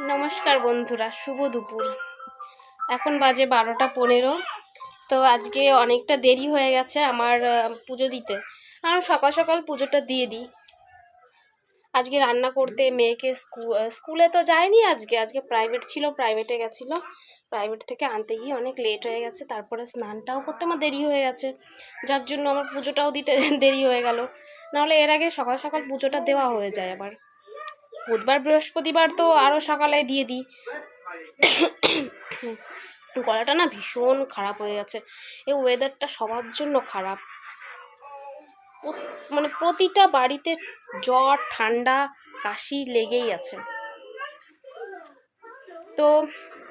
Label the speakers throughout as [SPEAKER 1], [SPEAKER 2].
[SPEAKER 1] নমস্কার বন্ধুরা, শুভ দুপুর। এখন বাজে বারোটা পনেরো, তো আজকে অনেকটা দেরি হয়ে গেছে আমার পুজো দিতে। আমি সকাল সকাল পুজোটা দিয়ে দিই। আজকে রান্না করতে মেয়েকে স্কু- স্কুলে তো যায়নি আজকে আজকে প্রাইভেট ছিল প্রাইভেটে গেছিল। প্রাইভেট থেকে আনতে গিয়ে অনেক লেট হয়ে গেছে, তারপরে স্নানটাও করতে আমার দেরি হয়ে গেছে। যার জন্য আমার পুজোটাও দিতে দেরি হয়ে গেল। নাহলে এর আগে সকাল সকাল পুজোটা দেওয়া হয়ে যায় আবার। বুধবার বৃহস্পতিবার তো আরও সকালে দিয়ে দিই। গলাটা না ভীষণ খারাপ হয়ে গেছে। এই ওয়েদারটা সবার জন্য খারাপ। মানে প্রতিটা বাড়িতে জ্বর, ঠান্ডা, কাশি লেগেই আছে। তো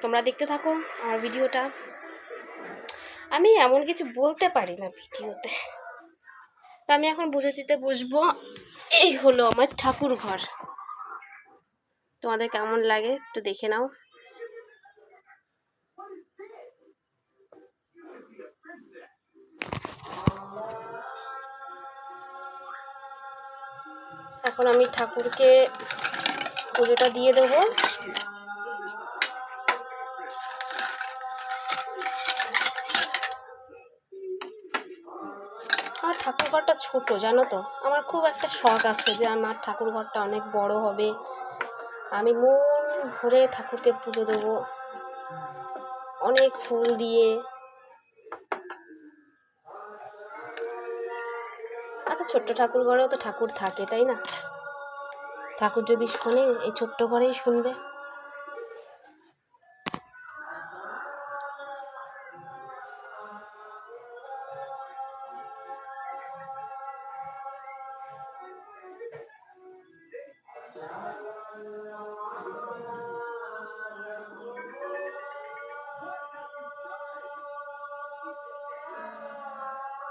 [SPEAKER 1] তোমরা দেখতে থাকো আমার ভিডিওটা। আমি এমন কিছু বলতে পারি না ভিডিওতে। তো আমি এখন বুঝে দিতে বসবো। এই হলো আমার ঠাকুর ঘর তোমাদের কেমন লাগে একটু দেখে নাও। এখন আমি ঠাকুরকে পুজোটা দিয়ে দেবো। আমার ঠাকুর ঘরটা ছোট, জানো তো? আমার খুব একটা শখ আছে যে আমার ঠাকুর ঘরটা অনেক বড় হবে। আমি মন ভরে ঠাকুরকে পুজো দেব। অনেক ফুল দিয়ে। আচ্ছা ছোট্ট ঠাকুর ঘরেও তো ঠাকুর থাকে, তাই না? ঠাকুর যদি শোনে, এই ছোট্ট ঘরেই শুনবে।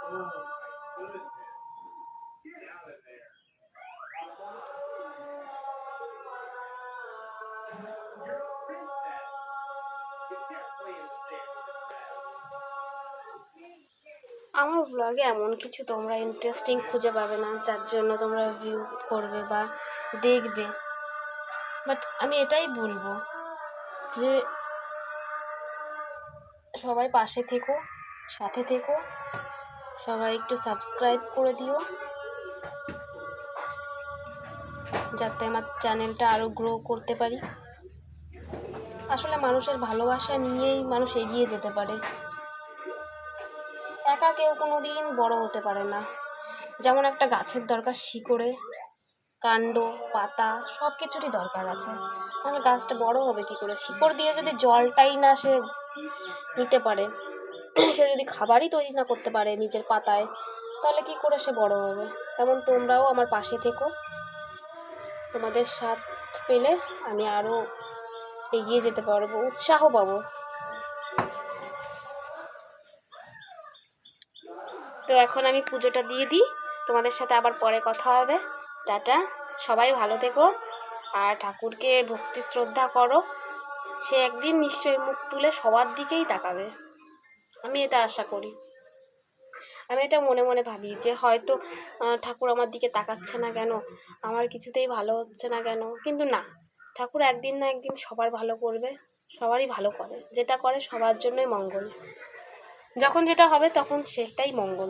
[SPEAKER 1] আমার ব্লগে এমন কিছু তোমরা ইন্টারেস্টিং খুঁজে পাবে না, যার জন্য তোমরা ভিউ করবে বা দেখবে। বাট আমি এটাই বলব যে, সবাই পাশে থেকো, সাথে থেকো। সবাই একটু সাবস্ক্রাইব করে দিও। যাতে আমার চ্যানেলটা আরও গ্রো করতে পারি। আসলে মানুষের ভালোবাসা নিয়েই মানুষ এগিয়ে যেতে পারে। একা কেউ কোনো দিন বড় হতে পারে না। যেমন একটা গাছের দরকার শিকড়ে, কাণ্ড, পাতা সব কিছুরই দরকার আছে। নাহলে গাছটা বড় হবে কি করে? শিকড় দিয়ে যদি জলটাই না সে নিতে পারে। সে যদি খাবারই তৈরি না করতে পারে নিজের পাতায়, তাহলে কি করে সে বড় হবে? তেমন তোমরাও আমার পাশে থেকো। তোমাদের সাথ পেলে আমি আরও এগিয়ে যেতে পারব, উৎসাহ পাবো। তো এখন আমি পুজোটা দিয়ে দিই। তোমাদের সাথে আবার পরে কথা হবে। টাটা। সবাই ভালো থেকো। আর ঠাকুরকে ভক্তি শ্রদ্ধা করো। সে একদিন নিশ্চয়ই মুখ তুলে সবার দিকেই তাকাবে। আমি এটা আশা করি। আমি এটা মনে মনে ভাবি যে হয়তো ঠাকুর আমার দিকে তাকাচ্ছে না কেন? আমার কিছুতেই ভালো হচ্ছে না কেন? কিন্তু না, ঠাকুর একদিন না একদিন সবার ভালো করবে, সবারই ভালো করে। যেটা করে সবার জন্যই মঙ্গল। যখন যেটা হবে তখন সেটাই মঙ্গল।